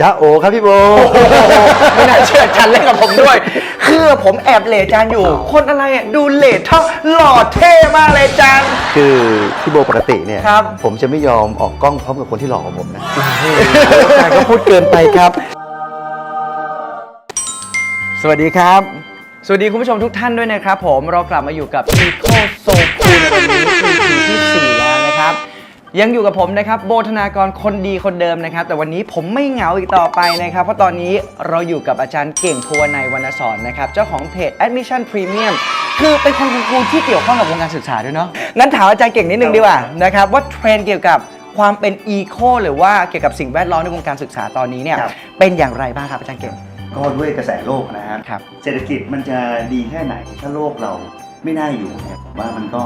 จ้าโอครับพี่โบ ไม่น่าเชื่ออาจารย์เล่นกับผมด้วย คือผมแอบเลทอาจารย์อยู่ คนอะไรอะดูเลทเท่าหล่อเท่มากเลยอาจารย์คือพี่โบปกติเนี่ยครับ ผมจะไม่ยอมออกกล้องพร้อมกับคนที่หล่อกว่าผมนะอาจารย์ก็พูดเกินไปครับ สวัสดีครับ สวัสดีคุณผู้ชมทุกท่านด้วยนะครับผมเรากลับมาอยู่กับ Eco So Cool ในวันนี้ EP ที่ ยังอยู่กับผมนะครับโบธนากรคนดีคนเดิมนะครับ แต่วันนี้ผมไม่เหงาอีกต่อไปนะครับ เพราะตอนนี้เราอยู่กับอาจารย์เก่งภูวนัยวรรณสอนนะครับ เจ้าของเพจ Admission Premium คือเป็นคนครูที่เกี่ยวข้องกับวงการศึกษาด้วยเนาะงั้นถามอาจารย์เก่งนิดนึงดีกว่านะครับว่าเทรนด์เกี่ยวกับความเป็นอีโคหรือว่าเกี่ยวกับสิ่งแวดล้อมในวงการศึกษาตอนนี้เนี่ยครับเป็นอย่างไรบ้างครับอาจารย์เก่งก็ด้วยกระแสโลกนะฮะครับเศรษฐกิจมันจะดีแค่ไหนถ้าโลกเราไม่น่าอยู่เนี่ยผมว่ามันก็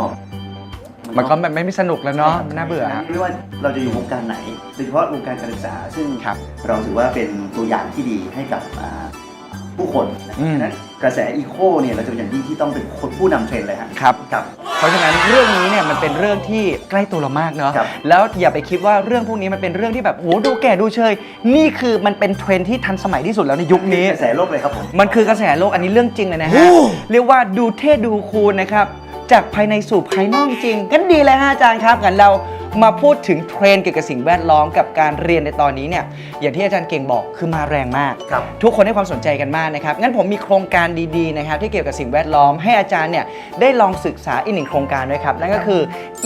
มันก็ไม่ไม่สนุกแล้วเนาะน่าเบื่อฮะ ไม่ว่าเราจะอยู่วงการไหนโดยเฉพาะวงการการศึกษา ซึ่งครับเราถือว่าเป็นตัวอย่างที่ดีให้กับอ่าผู้คนนะอืม ฉะนั้นกระแสอีโคเนี่ยเราจะเป็นอย่างยิ่งที่ต้องเป็นคนผู้นำเทรนด์เลยฮะครับ ครับ เพราะฉะนั้นเรื่องนี้เนี่ยมันเป็นเรื่องที่ใกล้ตัวเรามากเนาะครับ แล้วอย่าไปคิดว่าเรื่องพวกนี้มันเป็นเรื่องที่แบบโหดูแก่ดูเชย นี่คือมันเป็นเทรนด์ที่ทันสมัยที่สุดแล้วในยุคนี้ กระแสโลกเลยครับผม มันคือกระแสโลกอันนี้เรื่องจริงเลยนะฮะโอ้เรียกว่าดูเท่ดูคูลนะครับ จากภายในสู่ภายนอกจริงกันดีเลยฮะอาจารย์ครับกันเรา มาพูดถึงเทรนด์เกี่ยวกับสิ่งแวดล้อมกับการเรียนในตอนนี้เนี่ยอย่างที่อาจารย์เก่งบอกคือมาแรงมาก ครับ ทุกคนให้ความสนใจกันมากนะครับงั้นผมมีโครงการดีๆนะครับที่เกี่ยวกับสิ่งแวดล้อมให้อาจารย์เนี่ยได้ลองศึกษาอีกหนึ่งโครงการด้วยครับนั่นก็คือ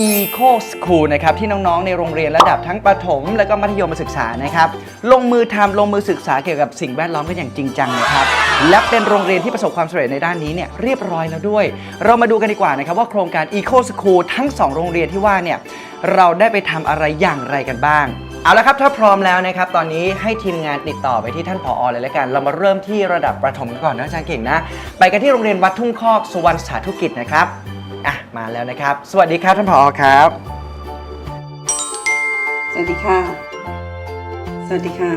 Eco School นะครับที่น้องๆในโรงเรียนระดับทั้งประถม และก็มัธยมศึกษานะครับลงมือทำลงมือศึกษาเกี่ยวกับสิ่งแวดล้อมกันอย่างจริงจังนะครับและเป็นโรงเรียนที่ประสบความสำเร็จในด้านนี้เนี่ยเรียบร้อยแล้วด้วย เรามาดูกันดีกว่านะครับว่าโครงการ Eco School ทั้งสองโรงเรียนที่ว่าเนี่ย เราได้ไปทำอะไรอย่างไรกันบ้าง เอาละครับถ้าพร้อมแล้วนะครับ ตอนนี้ให้ทีมงานติดต่อไปที่ท่านผอเลยแล้วกัน เรามาเริ่มที่ระดับประถมกันก่อนนะอาจารย์เก่งนะ ไปกันที่โรงเรียนวัดทุ่งคอกสุวรรณสาธุกิจนะครับอะมาแล้วนะครับ สวัสดีครับท่านผอครับ สวัสดีค่ะ สวัสดีค่ะ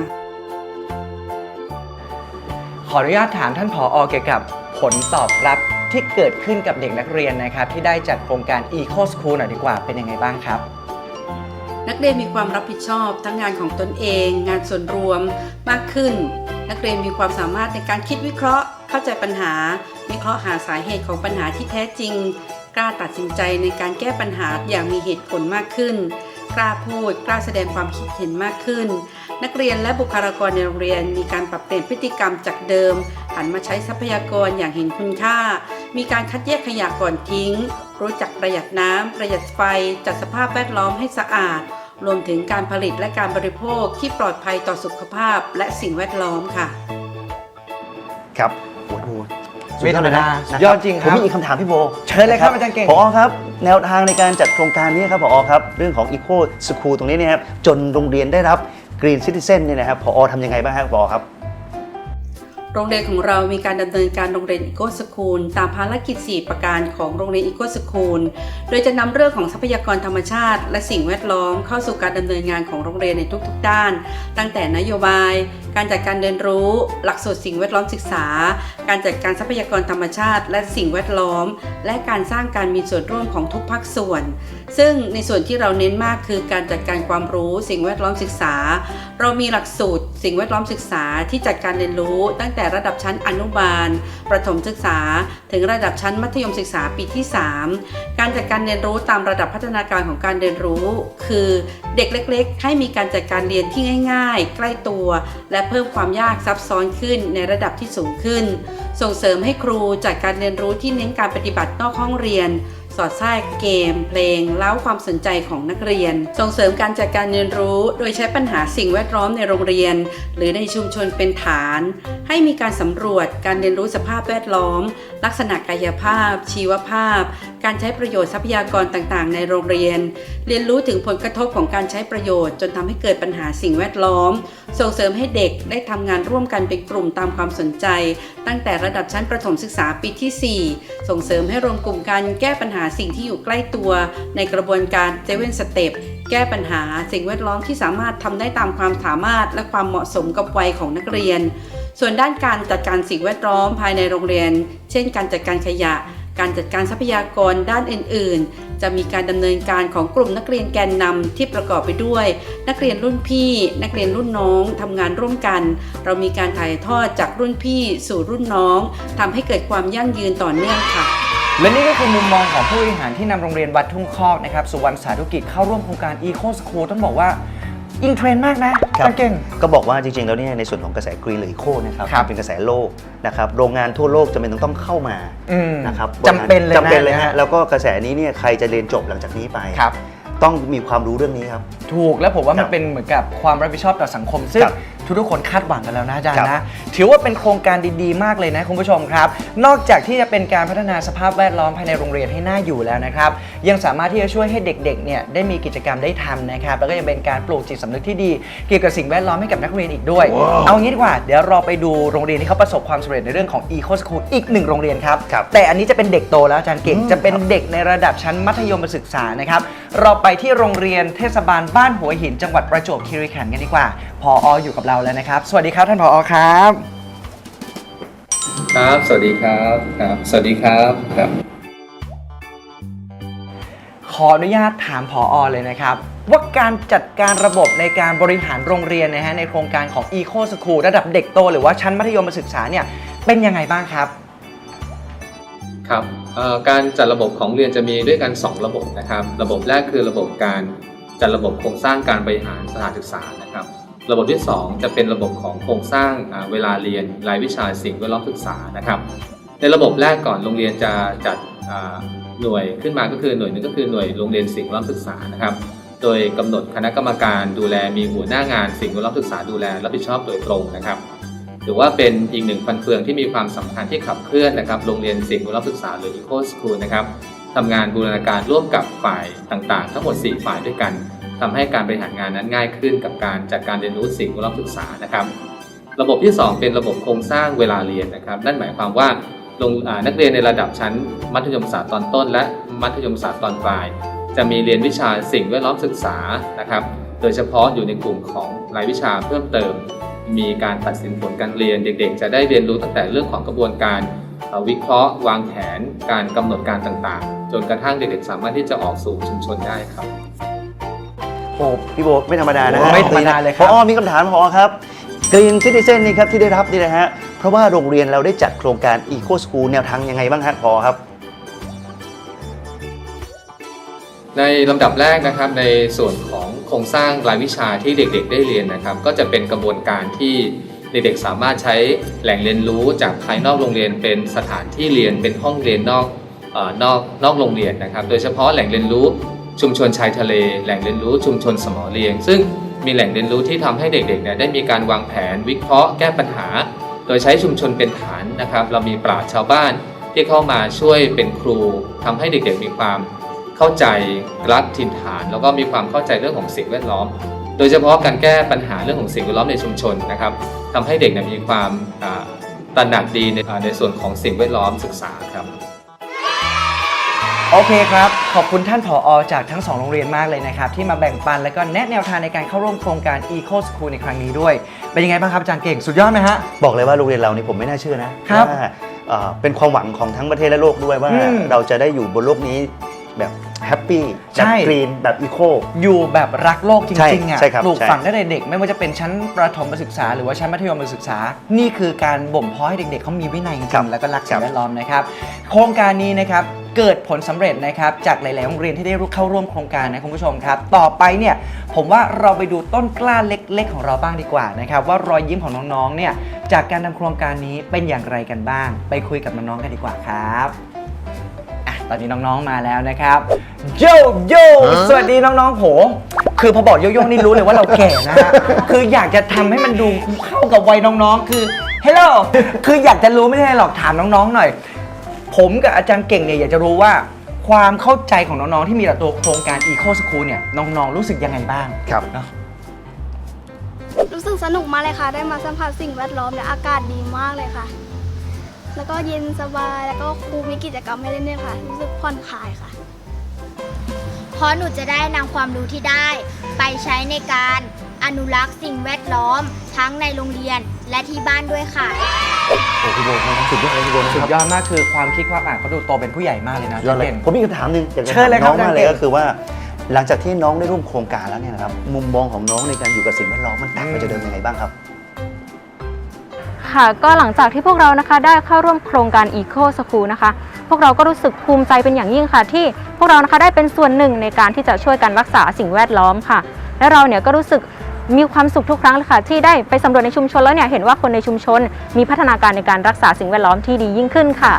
ขออนุญาตถามท่านผอเกี่ยวกับผลตอบรับ ที่เกิดขึ้นกับเด็กนักเรียนนะครับ ที่ได้จัดโครงการ Eco School หน่อยดีกว่าเป็นยังไงบ้างครับ นักเรียนมีความรับผิดชอบทั้งงานของตนเอง งานส่วนรวมมากขึ้น นักเรียนมีความสามารถในการคิดวิเคราะห์ เข้าใจปัญหา วิเคราะห์หาสาเหตุของปัญหาที่แท้จริง กล้าตัดสินใจในการแก้ปัญหาอย่างมีเหตุผลมากขึ้นกล้าพูดกล้าแสดงความคิดเห็นมากขึ้น นักเรียนและบุคลากรในโรงเรียนมีการปรับเปลี่ยนพฤติกรรมจากเดิม หันมาใช้ทรัพยากรอย่างเห็นคุณค่า มีการคัดแยกขยะก่อนทิ้ง รู้จักประหยัดน้ำ ประหยัดไฟ จัดสภาพแวดล้อมให้สะอาด รวมถึงการผลิตและการบริโภคที่ปลอดภัยต่อสุขภาพและสิ่งแวดล้อมค่ะ ครับโอ้โหไม่ธรรมดาสุยอดจริงครับผมมีอีกคำถามพี่โบเชิญเลยครับอาจารย์เก่งพอครับ แนวทางในการจัดโครงการนี้ครับพอครับ เรื่องของ Eco School ตรงนี้เนี่ยครับจนโรงเรียนได้รับ Green Citizen เนี่ยนะครับพอทำยังไงบ้างครับพอครับ โรงเรียนของเรามีการดำเนินการโรงเรียนอีโกสคูลตามภารกิจ 4 ประการของโรงเรียนอีโกสคูลโดยจะนำเรื่องของทรัพยากรธรรมชาติ และสิ่งแวดล้อมเข้าสู่การดำเนินงานของโรงเรียนในทุกๆ ด้าน ตั้งแต่นโยบาย การจัดการเรียนรู้ หลักสูตรสิ่งแวดล้อมศึกษา การจัดการทรัพยากรธรรมชาติ และสิ่งแวดล้อม และการสร้างการมีส่วนร่วมของทุกภาคส่วน ซึ่งในส่วนที่เราเน้นมากคือการจัดการความรู้สิ่งแวดล้อมศึกษา เรามีหลักสูตร สิ่งแวดล้อมศึกษาที่จัดการเรียนรู้ ตั้งแต่ระดับชั้นอนุบาล ประถมศึกษา ถึงระดับชั้นมัธยมศึกษาปีที่ 3 การจัดการเรียนรู้ตามระดับพัฒนาการของการเรียนรู้ คือเด็กเล็ก ๆ ให้มีการจัดการเรียนที่ง่าย ๆ ใกล้ตัว และเพิ่มความยากซับซ้อนขึ้นในระดับที่สูงขึ้น ส่งเสริมให้ครูจัดการเรียนรู้ที่เน้นการปฏิบัตินอกห้องเรียน สอดแทรกเกม เพลงเล้าความสนใจของนักเรียน ส่งเสริมการจัดการเรียนรู้ โดยใช้ปัญหาสิ่งแวดล้อมในโรงเรียน หรือในชุมชนเป็นฐาน ให้มีการสำรวจการเรียนรู้สภาพแวดล้อม ลักษณะกายภาพ ชีวภาพ การใช้ประโยชน์ทรัพยากรต่างๆ ในโรงเรียน เรียนรู้ถึงผลกระทบของการใช้ประโยชน์ จนทำให้เกิดปัญหาสิ่งแวดล้อม ส่งเสริมให้เด็กได้ทำงานร่วมกันเป็นกลุ่มตามความสนใจ ตั้งแต่ระดับชั้นประถมศึกษาปีที่ 4 ส่งเสริมให้รวมกลุ่มกันแก้ปัญหาสิ่งที่อยู่ใกล้ตัว ในกระบวนการเจเว่นสเต็ปแก้ปัญหาสิ่งแวดล้อมที่สามารถทำได้ตามความสามารถและความเหมาะสมกับวัยของนักเรียน ส่วนด้านการจัดการสิ่งแวดล้อมภายในโรงเรียน เช่น การจัดการขยะ การจัดการทรัพยากรด้านอื่น ๆ จะมีการดำเนินการของกลุ่มนักเรียนแกนนำที่ประกอบไปด้วย นักเรียนรุ่นพี่ นักเรียนรุ่นน้องทำงานร่วมกัน เรามีการถ่ายทอดจากรุ่นพี่สู่รุ่นน้องทำให้เกิดความยั่งยืนต่อเนื่องค่ะและนี่ก็คือมุมมองของผู้บริหารที่นำโรงเรียนวัดทุ่งคอกนะครับสุวรรณสาธุกิจเข้าร่วมโครงการ Eco School ต้องบอกว่า อินเทรนด์มากนะอาจารย์เก่ง ก็บอกว่าจริงๆ แล้วเนี่ยในส่วนของกระแสกรีนหรืออีโคนะครับครับเป็นกระแสโลกนะครับโรงงานทั่วโลกจำเป็นต้องต้องเข้ามาอืมนะครับจำเป็นเลยนะจำเป็นเลยนะฮะ แล้วก็กระแสนี้เนี่ยใครจะเรียนจบหลังจากนี้ไป ครับ ต้องมีความรู้เรื่องนี้ครับ ถูกแล้วผมว่าครัมันบเป็นเหมือนกับความรับผิดชอบต่อสังคมซึ่งครับทุกๆคนคาดหวังกันแล้วนะอาจารครัย์บนะ ถือว่าเป็นโครงการดีๆ มากเลยนะคุณผู้ชมครับ นอกจากที่จะเป็นการพัฒนาสภาพแวดล้อมภายในโรงเรียนให้น่าอยู่แล้วนะครับ ยังสามารถที่จะช่วยให้เด็กๆเนี่ยได้มีกิจกรรมได้ทำนะครับ แล้วก็ยังเป็นการปลูกจิตสำนึกที่ดี เกี่ยวกับสิ่งแวดล้อมให้กับนักเรียนอีกด้วย เอางี้ดีกว่า เดี๋ยวเราไปดูโรงเรียนที่เขาประสบความสำเร็จในเรื่องของ Eco School อีกหนึ่งโรงเรียนครับครับแต่อันนี้จะเป็นเด็กโตแล้วอาจารย์เก่งอืมจะเป็นเด็กในระดับชั้นมัธยมศึกษานะครับ เราไปที่โรงเรียนเทศบาลบ้านหัวหิน จังหวัดประจวบคีรีขันธ์กันดีกว่า พอออยู่กับเราแล้วนะครับ สวัสดีครับท่านพออครับ ครับ สวัสดีครับครับ สวัสดีครับครับ ขออนุญาตถามพออเลยนะครับ ว่าการจัดการระบบในการบริหารโรงเรียนนะฮะในโครงการของ Eco School ระดับเด็กโต หรือว่าชั้นมัธยมศึกษาเนี่ยเป็นยังไงบ้างครับครับเอ่อการจัดระบบของเรียนจะมีด้วยกัน 2 ระบบนะครับ ระบบแรกคือระบบการจัดระบบโครงสร้างการบริหารสถานศึกษานะครับ ระบบที่ 2 จะเป็นระบบของโครงสร้างเวลาเรียนรายวิชาสิ่งแวดล้อมศึกษานะครับ ในระบบแรกก่อนโรงเรียนจะจัดหน่วยขึ้นมาก็คือหน่วยหนึ่งก็คือหน่วยโรงเรียนสิ่งแวดล้อมศึกษานะครับ โดยกำหนดคณะกรรมการดูแลมีหัวหน้างานสิ่งแวดล้อมศึกษาดูแลรับผิดชอบโดยตรงนะครับถือว่าเป็นอีกหนึ่งฟันเฟืองที่มีความสำคัญที่ขับเคลื่อนนะครับ โรงเรียนสิ่งแวดล้อมศึกษาหรือ Eco School นะครับทำงานบูรณาการร่วมกับฝ่ายต่างๆ ทั้งหมด 4 ฝ่ายด้วยกัน ทำให้การบริหารงานนั้นง่ายขึ้นกับการจัดการเรียนรู้สิ่งแวดล้อมศึกษานะครับ ระบบที่ 2 เป็นระบบโครงสร้างเวลาเรียนนะครับ นั่นหมายความว่าลงนักเรียนในระดับชั้น มัธยมศึกษาตอนต้น และมัธยมศึกษาตอนปลาย จะมีเรียนวิชาสิ่งแวดล้อมศึกษานะครับ โดยเฉพาะอยู่ในกลุ่มของรายวิชาเพิ่มเติม มีการตัดสินผลการเรียนเด็กๆ จะได้เรียนรู้ตั้งแต่เรื่องของกระบวนการวิเคราะห์ วางแผน การกำหนดการต่างๆ จนกระทั่งเด็กๆสามารถที่จะออกสู่ชุมชนได้ครับ อ้พี่โบไม่ธรรมดานะฮะไม่ธรรมดาเลยครับพอมีคำถามพอครับกรีนซิติเซนนี่ครับที่ได้รับนี่นะฮะเพราะว่าโรงเรียนเราได้จัดโครงการ Eco School แนวทางยังไงบ้างฮะพอครับ ในลำดับแรกนะครับในส่วนของโครงสร้างรายวิชาที่เด็กๆ ได้เรียนนะครับ ก็จะเป็นกระบวนการที่เด็กๆ สามารถใช้แหล่งเรียนรู้จากภายนอกโรงเรียนเป็นสถานที่เรียนเป็นห้องเรียนนอกเออนอกนอกโรงเรียนนะครับ โดยเฉพาะแหล่งเรียนรู้ ชุมชนชายทะเล แหล่งเรียนรู้ชุมชนสมอเรียง ซึ่งมีแหล่งเรียนรู้ที่ทำให้เด็กๆเนี่ยได้มีการวางแผนวิเคราะห์แก้ปัญหา โดยใช้ชุมชนเป็นฐานนะครับ เรามีปราชญ์ชาวบ้านที่เข้ามาช่วยเป็นครูทำให้เด็กๆมีความเข้าใจรักถิ่นฐาน แล้วก็มีความเข้าใจเรื่องของสิ่งแวดล้อม โดยเฉพาะการแก้ปัญหาเรื่องของสิ่งแวดล้อมในชุมชนนะครับทำให้เด็กมีความตระหนักดีในในส่วนของสิ่งแวดล้อมศึกษาครับ โอเคครับ ขอบคุณท่านผออจากทั้งสองโรงเรียนมากเลยนะครับ ที่มาแบ่งปันและก็แนะแนวทางในการเข้าร่วมโครงการ Eco School ในครั้งนี้ด้วย เป็นยังไงบ้างครับอาจารย์เก่งสุดยอดไหมฮะ บอกเลยว่าโรงเรียนเรานี่ผมไม่น่าเชื่อนะครับว่าเอ่อเป็นความหวังของทั้งประเทศและโลกด้วยว่า อืมเราจะได้อยู่บนโลกนี้แบบแฮปปี้แบใช่ บกรีนแบบอีโค อยู่แบบรักโลกจใช่ริงๆอะใช่ครับปลูกใช่ ฝังได้ในเด็ก ไม่ว่าจะเป็นชั้นประถมศึกษา หรือว่าชั้นมัธยมศึกษา นี่คือการบ่มเพาะให้เด็กๆเขามีวินัยจริครับงๆแล้วก็รักสิ่ครังบแวดล้อมนะครับ โครงการนี้นะครับ เกิดผลสำเร็จนะครับจากหลาย ๆ โรงเรียนที่ได้เข้าร่วมโครงการนะคุณผู้ชมครับ ต่อไปเนี่ยผมว่าเราไปดูต้นกล้าเล็ก ๆ ของเราบ้างดีกว่านะครับว่ารอยยิ้มของน้อง ๆ เนี่ยจากการทำโครงการนี้เป็นอย่างไรกันบ้าง ไปคุยกับน้อง ๆ กันดีกว่าครับอะตอนนี้น้อง ๆ มาแล้วนะครับโยโย่สวัสดีน้อง ๆ โหคือพอบอกโยโย่นี่รู้เลยว่าเราแก่นะฮะคืออยากจะทำให้มันดูเข้ากับวัยน้อง ๆ คือเฮลโลคืออยากจะรู้ไม่ใช่หรอกถามน้อง ๆ หน่อย ผมกับอาจารย์เก่งเนี่ยอยากจะรู้ว่า ความเข้าใจของน้อง ๆ ที่มีต่อตัวโครงการ Eco School เนี่ยน้อง ๆ รู้สึกยังไงบ้างครับเนาะรู้สึกสนุกมากเลยค่ะ ได้มาสัมผัสสิ่งแวดล้อมและอากาศดีมากเลยค่ะ แล้วก็เย็นสบายแล้วก็ครูมีกิจกรรมให้เล่นด้วยค่ะ รู้สึกผ่อนคลายค่ะ เพราะหนูจะได้นำความรู้ที่ได้ ไปใช้ในการอนุรักษ์สิ่งแวดล้อม ทั้งในโรงเรียน และที่บ้านด้วยค่ะ โอ้พี่โบมันสุดยอดเลยพี่โบนะสุคดรับยอดมากคือความคิดความอ่านเขาดูโตเป็นผู้ใหญ่มากเลยนะยอดเลย เก่ง ผมมีคำถามหนึ่งอยากจะเชิถาญมเลยครัน้บองมากเลยอาจารย์เก่งก็คือว่า หลังจากที่น้องได้ร่วมโครงการแล้วเนี่ยนะครับมุมมองของน้องในการอยู่กับสิ่งแวดล้อมมันต่างไปจากเดิมยังไงบ้างครับ ค่ะก็หลังจากที่พวกเรานะคะได้เข้าร่วมโครงการ Eco School นะคะ พวกเราก็รู้สึกภูมิใจเป็นอย่างยิ่งค่ะ ที่พวกเรานะคะได้เป็นส่วนหนึ่งในการที่จะช่วยกันรักษาสิ่งแวดล้อมค่ะ และเราเนี่ยก็รู้สึก มีความสุขทุกครั้งเลยค่ะ ที่ได้ไปสำรวจในชุมชนแล้วเนี่ยเห็นว่าคนในชุมชน มีพัฒนาการในการรักษาสิ่งแวดล้อมที่ดียิ่งขึ้นค่ะ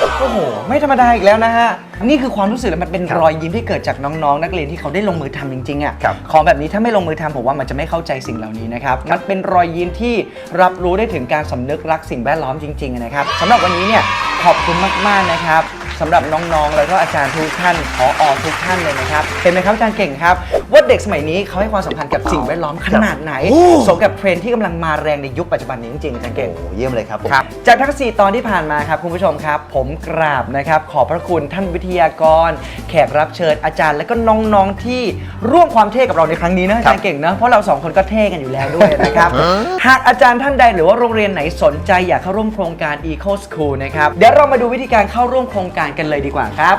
โอ้โห ไม่ธรรมดาอีกแล้วนะฮะนี่คือความรู้สึกและมันเป็นครับรอยยิ้มที่เกิดจากน้องๆ นักเรียนที่เขาได้ลงมือทำจริงๆอะครับของแบบนี้ถ้าไม่ลงมือทำผมว่ามันจะไม่เข้าใจสิ่งเหล่านี้นะครับมันเป็นรอยยิ้มที่รับรู้ได้ถึงการสำนึกรักสิ่งแวดล้อมจริงๆนะครับสำหรับวันนี้เนี่ยขอบคุณมากๆนะครับสำหรับน้องๆ แล้วก็อาจารย์ทุกท่านผออทุกท่านเลยนะครับเห็นไหมครับอาจารย์เก่งครับ ว่าเด็กสมัยนี้เขาให้ความสำคัญกับสิ่งแวดล้อมขนาดไหนสมกับเทรนด์ที่กำลังมาแรงในยุคปัจจุบันนี้จริงๆอาจารย์เก่งโอ้เยี่ยมเลยครับผมครับ จากทั้ง4ตอนที่ผ่านมาครับคุณผู้ชมครับ ผมกราบนะครับขอบพระคุณท่านวิทยากร แขกรับเชิญอาจารย์ และก็น้องๆที่ร่วมความเท่กับเราในครั้งนี้นะอาจารย์เก่งนะเพราะเราสองคนก็เท่กันอยู่แล้วด้วยนะครับ หากอาจารย์ท่านใดหรือว่าโรงเรียนไหนสนใจอยากเข้าร่วมโครงการ Eco School นะครับเดี๋ยวเรามาดูวิธีการเข้าร่วมโครงการกันเลยดีกว่าครับ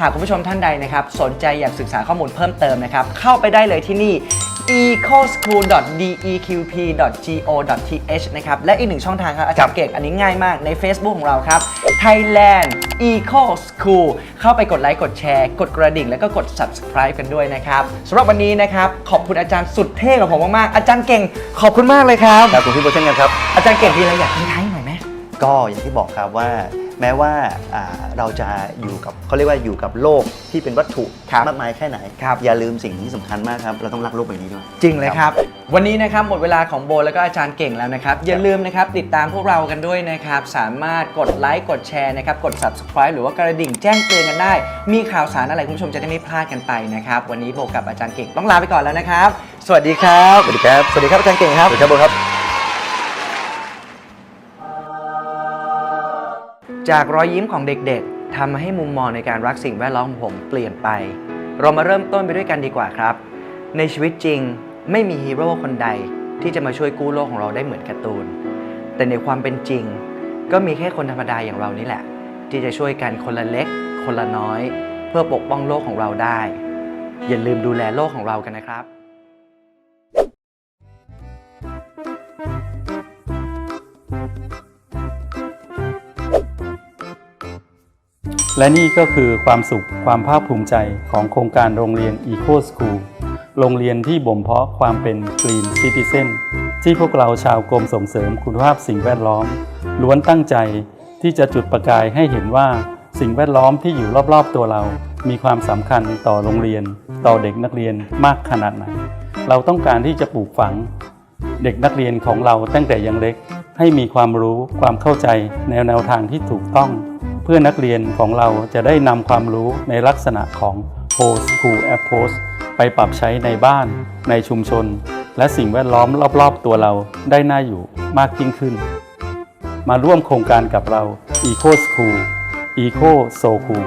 หากคุณผู้ชมท่านใดนะครับสนใจอยากศึกษาข้อมูลเพิ่มเติมนะครับเข้าไปได้เลยที่นี่ ecoschool.deqp.go.th นะครับ และอีกหนึ่งช่องทางครับอาจารย์เก่งอันนี้ง่ายมากใน Facebook ของเราครับ Thailand Eco School เข้าไปกดไลค์ กดแชร์ กดกระดิ่ง แล้วก็กด subscribe กันด้วยนะครับสำหรับวันนี้นะครับ ขอบคุณอาจารย์สุดเท่ของผมมาก ๆ อาจารย์เก่ง ขอบคุณมากเลยครับครับคุณพี่โบเช่นกันครับ อาจารย์เก่งมีอะไรอยากทิ้งท้ายหน่อยไหมก็อย่างที่บอกครับว่า แม้ว่าอ่าเราจะอยู่กับเขาเรียกว่าอยู่กับโลกที่เป็นวัตถุครับมากมายแค่ไหน ครับ อย่าลืมสิ่งที่สำคัญมากครับ เราต้องรักโลกใบนี้ด้วย จริงเลยครับ วันนี้นะครับหมดเวลาของโบแล้วก็อาจารย์เก่งแล้วนะครับ อย่าลืมนะครับติดตามพวกเรากันด้วยนะครับ สามารถกดไลค์กดแชร์นะครับ กด subscribe หรือว่ากระดิ่งแจ้งเตือนกันได้ มีข่าวสารอะไรคุณผู้ชมจะได้ไม่พลาดกันไปนะครับ วันนี้โบกับอาจารย์เก่งต้องลาไปก่อนแล้วนะครับ สวัสดีครับ สวัสดีครับ สวัสดีครับอาจารย์เก่งครับ สวัสดีครับโบครับ จากรอยยิ้มของเด็กๆทำให้มุมมองในการรักสิ่งแวดล้อมของผมเปลี่ยนไป เรามาเริ่มต้นไปด้วยกันดีกว่าครับ ในชีวิตจริงไม่มีฮีโร่คนใดที่จะมาช่วยกู้โลกของเราได้เหมือนการ์ตูน แต่ในความเป็นจริง ก็มีแค่คนธรรมดาอย่างเรานี่แหละ ที่จะช่วยกันคนละเล็ก คนละน้อย เพื่อปกป้องโลกของเราได้ อย่าลืมดูแลโลกของเรากันนะครับ และนี่ก็คือความสุขความภาคภูมิใจของโครงการโรงเรียน Eco School โรงเรียนที่บ่มเพาะความเป็น Green Citizen ที่พวกเราชาวกรมส่งเสริมคุณภาพสิ่งแวดล้อม ล้วนตั้งใจที่จะจุดประกายให้เห็นว่าสิ่งแวดล้อมที่อยู่รอบๆตัวเรา มีความสำคัญต่อโรงเรียน ต่อเด็กนักเรียนมากขนาดไหน เราต้องการที่จะปลูกฝัง เด็กนักเรียนของเราตั้งแต่ยังเล็ก ให้มีความรู้ความเข้าใจแนวแนวทางที่ถูกต้อง เพื่อนักเรียนของเราจะได้นำความรู้ในลักษณะของ Post School Approach ไปปรับใช้ในบ้านในชุมชน และสิ่งแวดล้อมรอบๆ ตัวเราได้น่าอยู่มากยิ่งขึ้น มาร่วมโครงการกับเรา Eco School Eco So Cool